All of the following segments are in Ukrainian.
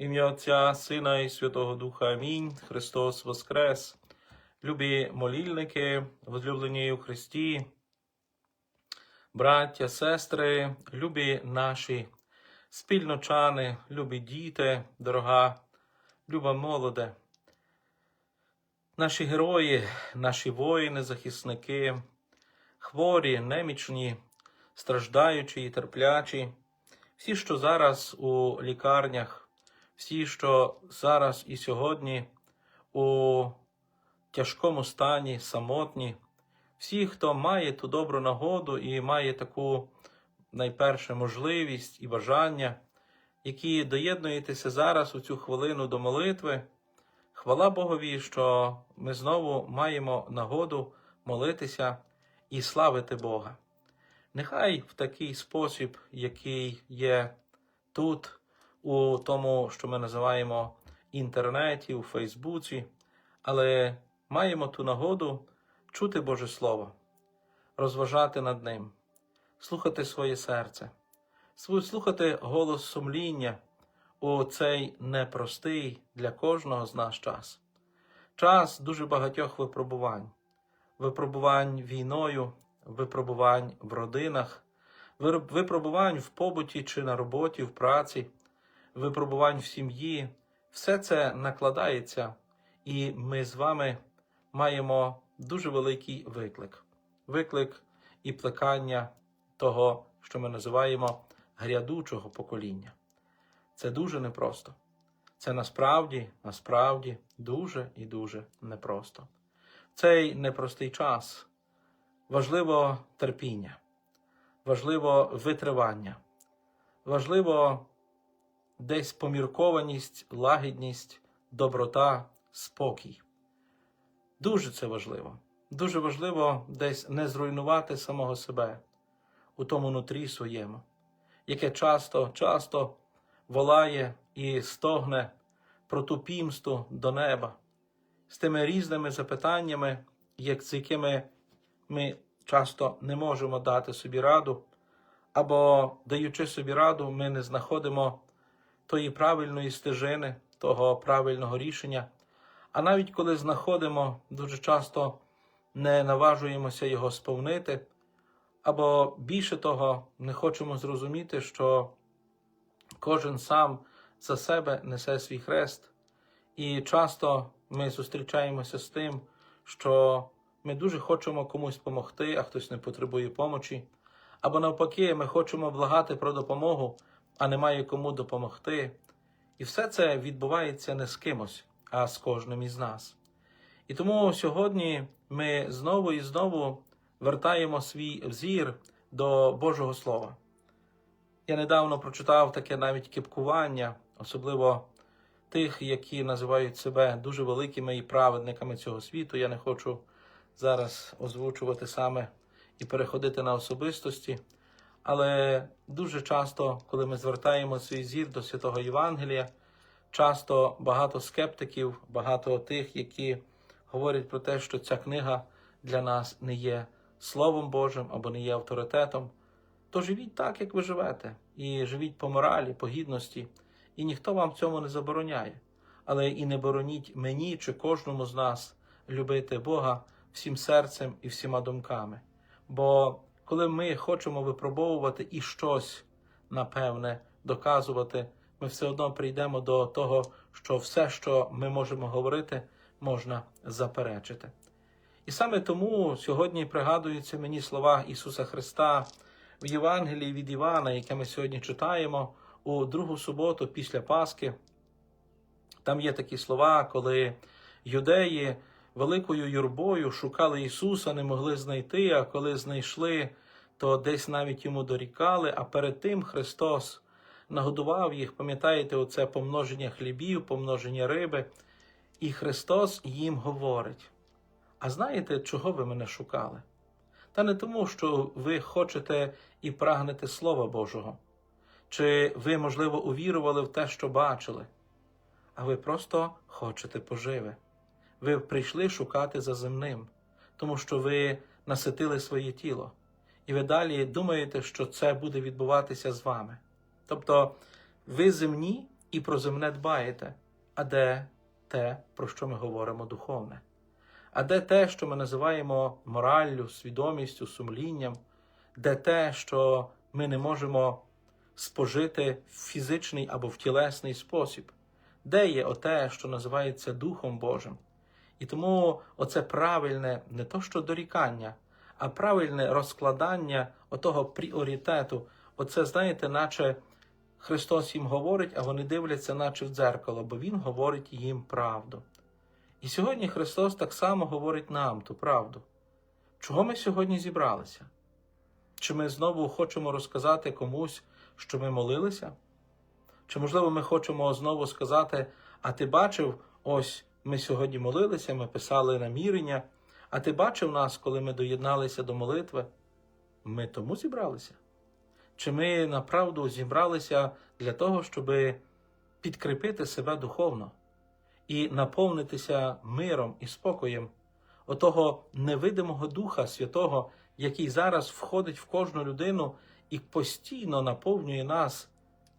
Ім'я Отця, Сина і Святого Духа. Амінь. Христос Воскрес. Любі молільники, возлюблені у Христі, браття, сестри, любі наші спільночани, любі діти, дорога, люба молоде. Наші герої, наші воїни, захисники, хворі, немічні, страждаючі і терплячі, всі, що зараз у лікарнях, всі, що зараз і сьогодні у тяжкому стані, самотні, всі, хто має ту добру нагоду і має таку найперше можливість і бажання, які доєднуєтеся зараз у цю хвилину до молитви. Хвала Богові, що ми знову маємо нагоду молитися і славити Бога. Нехай в такий спосіб, який є тут, у тому, що ми називаємо інтернеті, у Фейсбуці, але маємо ту нагоду чути Боже Слово, розважати над ним, слухати своє серце, слухати голос сумління у цей непростий для кожного з нас час. Час дуже багатьох випробувань, випробувань війною, випробувань в родинах, випробувань в побуті чи на роботі, в праці, випробувань в сім'ї. Все це накладається, і ми з вами маємо дуже великий виклик. Виклик і плекання того, що ми називаємо грядучого покоління. Це дуже непросто. Це насправді, насправді дуже і дуже непросто. Цей непростий час важливо терпіння, важливо витривання, важливо десь поміркованість, лагідність, доброта, спокій. Дуже це важливо. Дуже важливо десь не зруйнувати самого себе у тому нутрі своєму, яке часто, часто волає і стогне про ту пімсту до неба з тими різними запитаннями, як з якими ми часто не можемо дати собі раду, або, даючи собі раду, ми не знаходимо тої правильної стежини, того правильного рішення. А навіть коли знаходимо, дуже часто не наважуємося його сповнити, або більше того, не хочемо зрозуміти, що кожен сам за себе несе свій хрест, і часто ми зустрічаємося з тим, що ми дуже хочемо комусь допомогти, а хтось не потребує помочі. Або навпаки, ми хочемо благати про допомогу, а немає кому допомогти. І все це відбувається не з кимось, а з кожним із нас. І тому сьогодні ми знову і знову вертаємо свій взір до Божого Слова. Я недавно прочитав таке навіть кипкування, особливо тих, які називають себе дуже великими і праведниками цього світу. Я не хочу зараз озвучувати саме і переходити на особистості. Але дуже часто, коли ми звертаємо свій зір до святого Євангелія, часто багато скептиків, багато тих, які говорять про те, що ця книга для нас не є Словом Божим або не є авторитетом, то живіть так, як ви живете, і живіть по моралі, по гідності, і ніхто вам цьому не забороняє. Але і не бороніть мені чи кожному з нас любити Бога всім серцем і всіма думками. Бо коли ми хочемо випробовувати і щось, напевне, доказувати, ми все одно прийдемо до того, що все, що ми можемо говорити, можна заперечити. І саме тому сьогодні пригадуються мені слова Ісуса Христа в Євангелії від Івана, яке ми сьогодні читаємо у другу суботу після Пасхи. Там є такі слова, коли юдеї великою юрбою шукали Ісуса, не могли знайти, а коли знайшли, то десь навіть йому дорікали. А перед тим Христос нагодував їх, пам'ятаєте, оце помноження хлібів, помноження риби. І Христос їм говорить: А знаєте, чого ви мене шукали? Та не тому, що ви хочете і прагнете Слова Божого, чи ви, можливо, увірували в те, що бачили, а ви просто хочете поживи. Ви прийшли шукати за земним, тому що ви наситили своє тіло, і ви далі думаєте, що це буде відбуватися з вами. Тобто ви земні, і про земне дбаєте, а де те, про що ми говоримо духовне? А де те, що ми називаємо мораллю, свідомістю, сумлінням, де те, що ми не можемо спожити в фізичний або в тілесний спосіб, де є оте, що називається Духом Божим? І тому оце правильне не то що дорікання, а правильне розкладання отого пріоритету. Оце, знаєте, наче Христос їм говорить, а вони дивляться, наче в дзеркало, бо Він говорить їм правду. І сьогодні Христос так само говорить нам ту правду. Чого ми сьогодні зібралися? Чи ми знову хочемо розказати комусь, що ми молилися? Чи, можливо, ми хочемо знову сказати, а ти бачив, ось ми сьогодні молилися, ми писали намірення, а ти бачив нас, коли ми доєдналися до молитви? Ми тому зібралися? Чи ми направду зібралися для того, щоб підкріпити себе духовно і наповнитися миром і спокоєм отого невидимого Духа Святого, який зараз входить в кожну людину і постійно наповнює нас,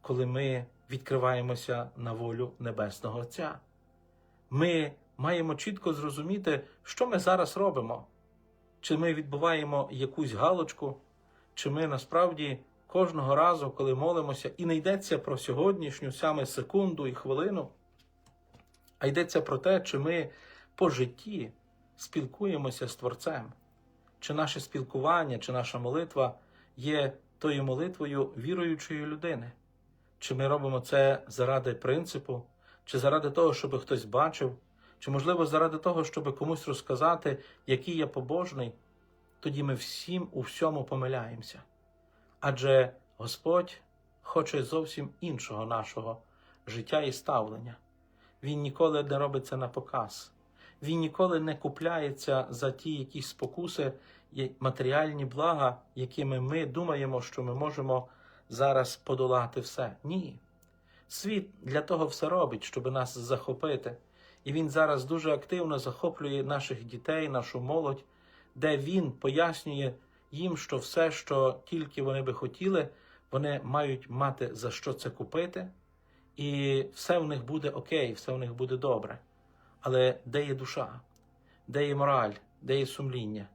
коли ми відкриваємося на волю Небесного Отця? Ми маємо чітко зрозуміти, що ми зараз робимо. Чи ми відбуваємо якусь галочку, чи ми насправді кожного разу, коли молимося, і не йдеться про сьогоднішню саме секунду і хвилину, а йдеться про те, чи ми по житті спілкуємося з Творцем, чи наше спілкування, чи наша молитва є тою молитвою віруючої людини, чи ми робимо це заради принципу, чи заради того, щоб хтось бачив, чи, можливо, заради того, щоб комусь розказати, який я побожний, тоді ми всім у всьому помиляємося. Адже Господь хоче зовсім іншого нашого життя і ставлення. Він ніколи не робить це на показ. Він ніколи не купляється за ті якісь спокуси, матеріальні блага, якими ми думаємо, що ми можемо зараз подолати все. Ні. Світ для того все робить, щоб нас захопити. І він зараз дуже активно захоплює наших дітей, нашу молодь, де він пояснює їм, що все, що тільки вони би хотіли, вони мають мати за що це купити, і все в них буде окей, все в них буде добре. Але де є душа, де є мораль, де є сумління,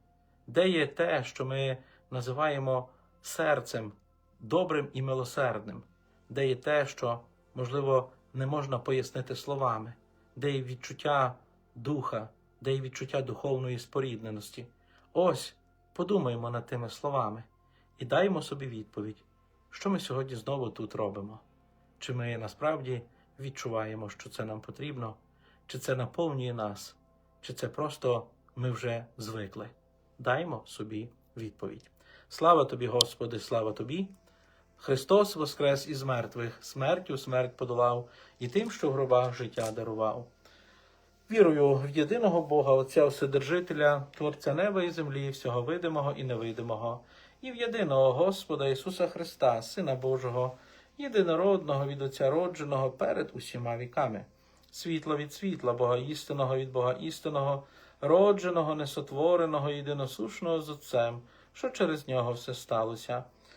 де є те, що ми називаємо серцем добрим і милосердним, де є те, що, можливо, не можна пояснити словами, де є відчуття духа, де є відчуття духовної спорідненості. Ось подумаємо над тими словами і даємо собі відповідь, що ми сьогодні знову тут робимо. Чи ми насправді відчуваємо, що це нам потрібно, чи це наповнює нас, чи це просто ми вже звикли. Даймо собі відповідь. Слава тобі, Господи, слава тобі! Христос воскрес із мертвих, смертю смерть подолав, і тим, що в гробах життя дарував. Вірую в єдиного Бога, Отця Вседержителя, Творця неба і землі, всього видимого і невидимого, і в єдиного Господа Ісуса Христа, Сина Божого, єдинородного від Отця родженого перед усіма віками, світло від світла, Бога істинного від Бога істинного, родженого, несотвореного, єдиносушного з Отцем, що через нього все сталося.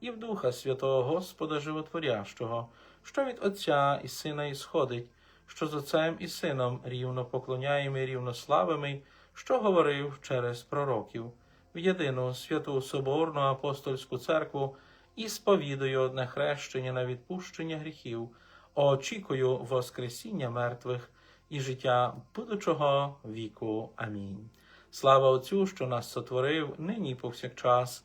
і в Духа Святого Господа Животворящого, що від Отця і Сина ісходить, що з Отцем і Сином рівно поклоняємо і рівно славимо, що говорив через пророків, в єдину святу Соборну апостольську церкву і сповідую одне хрещення на відпущення гріхів, очікую Воскресіння мертвих і життя будучого віку. Амінь. Слава Отцю, що нас сотворив, нині повсякчас,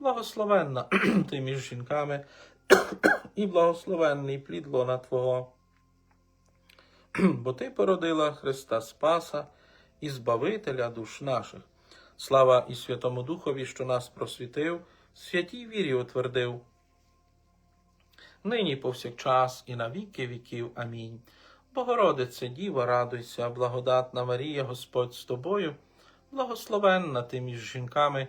благословенна ти між жінками, і благословенний плід лона Твого. Бо ти породила Христа Спаса і Збавителя душ наших. Слава і Святому Духові, що нас просвітив, святій вірі утвердив. Нині повсякчас і на віки віків. Амінь. Богородице, Діва, радуйся, благодатна Марія, Господь з тобою, благословенна ти між жінками,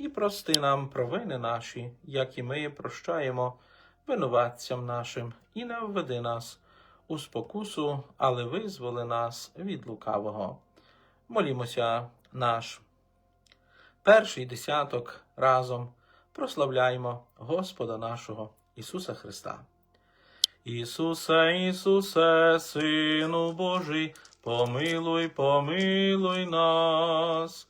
і прости нам провини наші, як і ми прощаємо винуватцям нашим, і не введи нас у спокусу, але визволи нас від лукавого. Молімося наш. Перший десяток разом прославляємо Господа нашого Ісуса Христа. Ісусе, Ісусе, Сину Божий, помилуй, помилуй нас.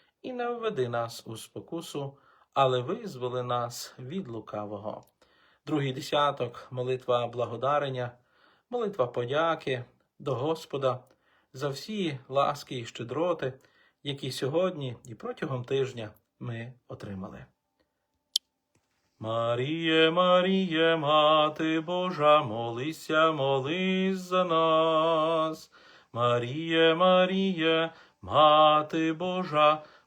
і не введи нас у спокусу, але визволи нас від лукавого. Другий десяток, молитва благодарення, молитва подяки до Господа за всі ласки і щедроти, які сьогодні і протягом тижня ми отримали. Маріє, Маріє, Мати Божа, молися, молись за нас. Маріє, Маріє, Мати Божа,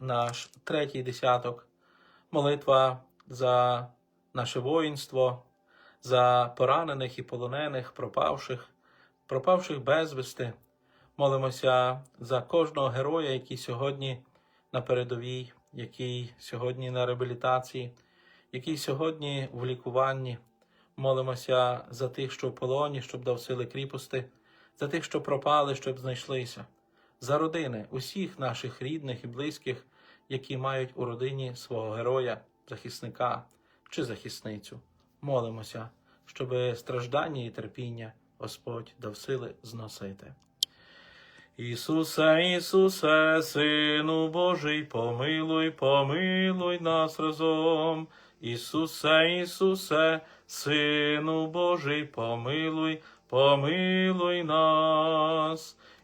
наш третій десяток, молитва за наше воїнство, за поранених і полонених, пропавших, пропавших безвісти. Молимося за кожного героя, який сьогодні на передовій, який сьогодні на реабілітації, який сьогодні в лікуванні. Молимося за тих, що в полоні, щоб дав сили кріпости, за тих, що пропали, щоб знайшлися, за родини усіх наших рідних і близьких, які мають у родині свого героя, захисника чи захисницю. Молимося, щоб страждання і терпіння Господь дав сили зносити. Ісусе, Ісусе, Сину Божий, помилуй, помилуй нас разом. Ісусе, Ісусе, Сину Божий, помилуй, помилуй нас.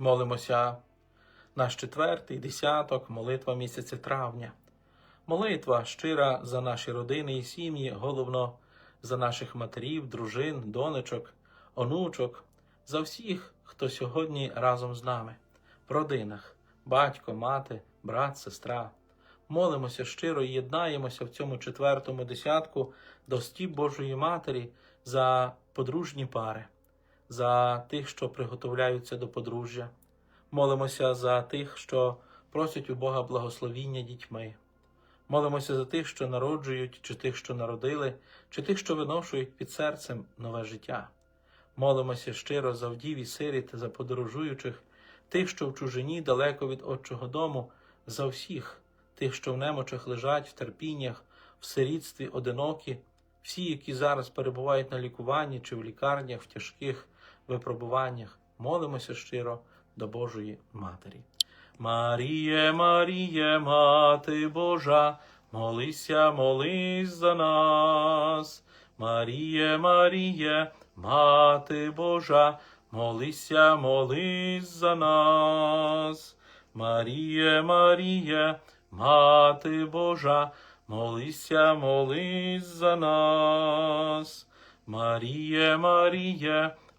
Молимося наш четвертий десяток, молитва місяця травня. Молитва щира за наші родини і сім'ї, головно за наших матерів, дружин, донечок, онучок, за всіх, хто сьогодні разом з нами, в родинах, батько, мати, брат, сестра. Молимося щиро і єднаємося в цьому четвертому десятку до стіп Божої Матері за подружні пари, за тих, що приготовляються до подружжя. Молимося за тих, що просять у Бога благословіння дітьми. Молимося за тих, що народжують, чи тих, що народили, чи тих, що виношують під серцем нове життя. Молимося щиро за вдів і сиріт, за подорожуючих, тих, що в чужині далеко від Отчого дому, за всіх, тих, що в немочах лежать, в терпіннях, в сирітстві одинокі, всі, які зараз перебувають на лікуванні чи в лікарнях, в тяжких випробуваннях. Молимося щиро до Божої Матері. Маріє, Маріє, Мати Божа, молися, молись за нас. Маріє, Маріє, Мати Божа, молися, молись за нас. Маріє, Маріє, Мати Божа, молися, молись за нас. Маріє, Маріє,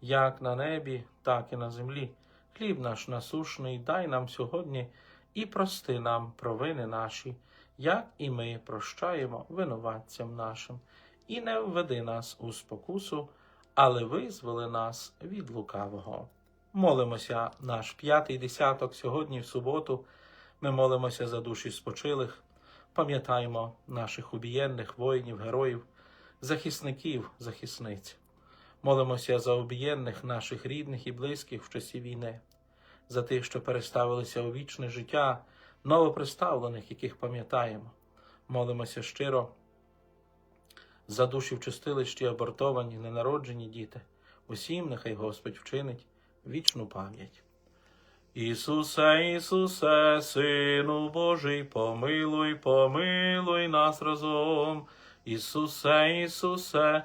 як на небі, так і на землі. Хліб наш насушний дай нам сьогодні і прости нам провини наші, як і ми прощаємо винуватцям нашим, і не введи нас у спокусу, але визволи нас від лукавого. Молимося наш п'ятий десяток сьогодні в суботу. Ми молимося за душі спочилих, пам'ятаємо наших убієнних воїнів, героїв, захисників, захисниць. Молимося за обієнних наших рідних і близьких в часі війни, за тих, що переставилися у вічне життя, новоприставлених, яких пам'ятаємо. Молимося щиро за душі в чистилищі абортовані, ненароджені діти. Усім нехай Господь вчинить вічну пам'ять. Ісусе, Ісусе, Сину Божий, помилуй, помилуй нас разом. Ісусе, Ісусе,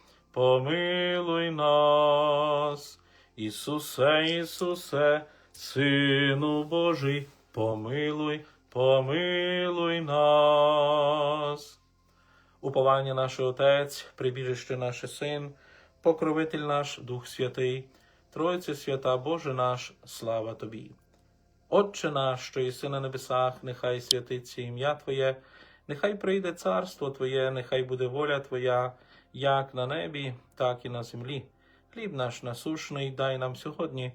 помилуй нас. Ісусе, Ісусе, Сину Божий, помилуй, помилуй нас. Уповання наш Отець, прибіжище наше Син, покровитель наш Дух Святий, Тройце свята Боже наш, слава Тобі. Отче наш, що єси на небесах, нехай святиться ім'я Твоє, нехай прийде царство Твоє, нехай буде воля Твоя, як на небі, так і на землі. Хліб наш насушний дай нам сьогодні,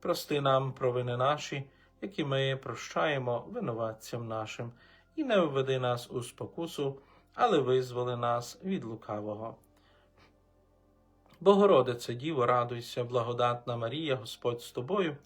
прости нам провини наші, які ми прощаємо винуватцям нашим, і не введи нас у спокусу, але визволи нас від лукавого. Богородице, Діво, радуйся, благодатна Марія, Господь з тобою,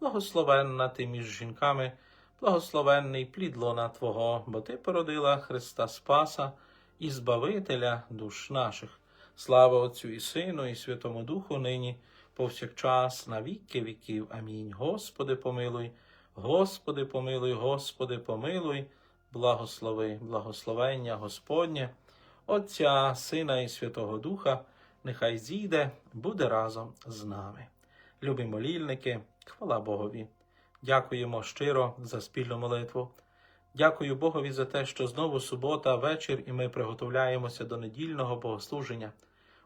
благословенна ти між жінками, благословенний плід лона Твого, бо Ти породила Христа Спаса і Збавителя душ наших. Слава Отцю і Сину, і Святому Духу нині, повсякчас, на віки віків. Амінь. Господи, помилуй, Господи, помилуй, Господи, помилуй, благослови, благословення Господнє, Отця, Сина і Святого Духа, нехай зійде, буде разом з нами. Любі молільники, хвала Богові. Дякуємо щиро за спільну молитву. Дякую Богові за те, що знову субота, вечір, і ми приготовляємося до недільного богослуження.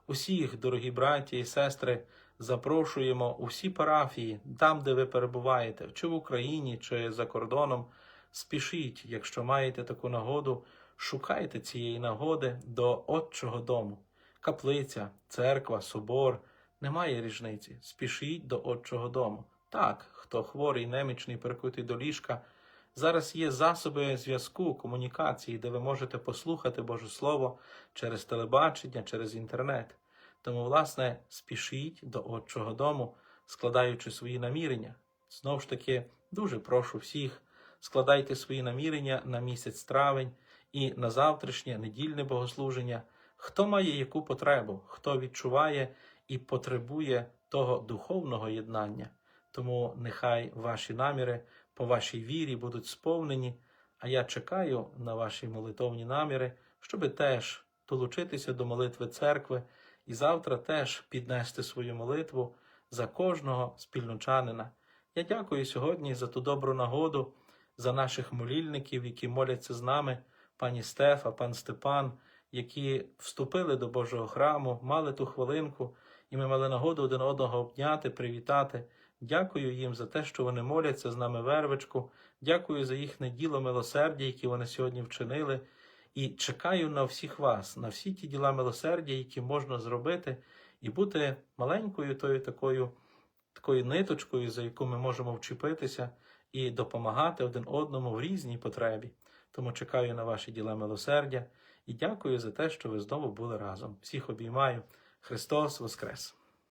Усіх, дорогі браті і сестри, запрошуємо у всі парафії, там, де ви перебуваєте, чи в Україні, чи за кордоном. Спішіть, якщо маєте таку нагоду, шукайте цієї нагоди до Отчого дому. Каплиця, церква, собор немає різниці. Спішіть до Отчого дому. Так, хто хворий, немічний, прикутий до ліжка. Зараз є засоби зв'язку, комунікації, де ви можете послухати Боже Слово через телебачення, через інтернет. Тому, власне, спішіть до Отчого дому, складаючи свої намірення. Знову ж таки, дуже прошу всіх, складайте свої намірення на місяць травень і на завтрашнє недільне богослуження. Хто має яку потребу, хто відчуває і потребує того духовного єднання. Тому нехай ваші наміри по вашій вірі будуть сповнені, а я чекаю на ваші молитовні наміри, щоби теж долучитися до молитви церкви і завтра теж піднести свою молитву за кожного спільночанина. Я дякую сьогодні за ту добру нагоду, за наших молільників, які моляться з нами, пані Стефа, пан Степан, які вступили до Божого храму, мали ту хвилинку, і ми мали нагоду один одного обняти, привітати. Дякую їм за те, що вони моляться з нами вервичку. Дякую за їхнє діло милосердя, які вони сьогодні вчинили. І чекаю на всіх вас, на всі ті діла милосердя, які можна зробити, і бути маленькою тою такою, такою ниточкою, за яку ми можемо вчепитися і допомагати один одному в різній потребі. Тому чекаю на ваші діла милосердя і дякую за те, що ви знову були разом. Всіх обіймаю. Христос Воскрес!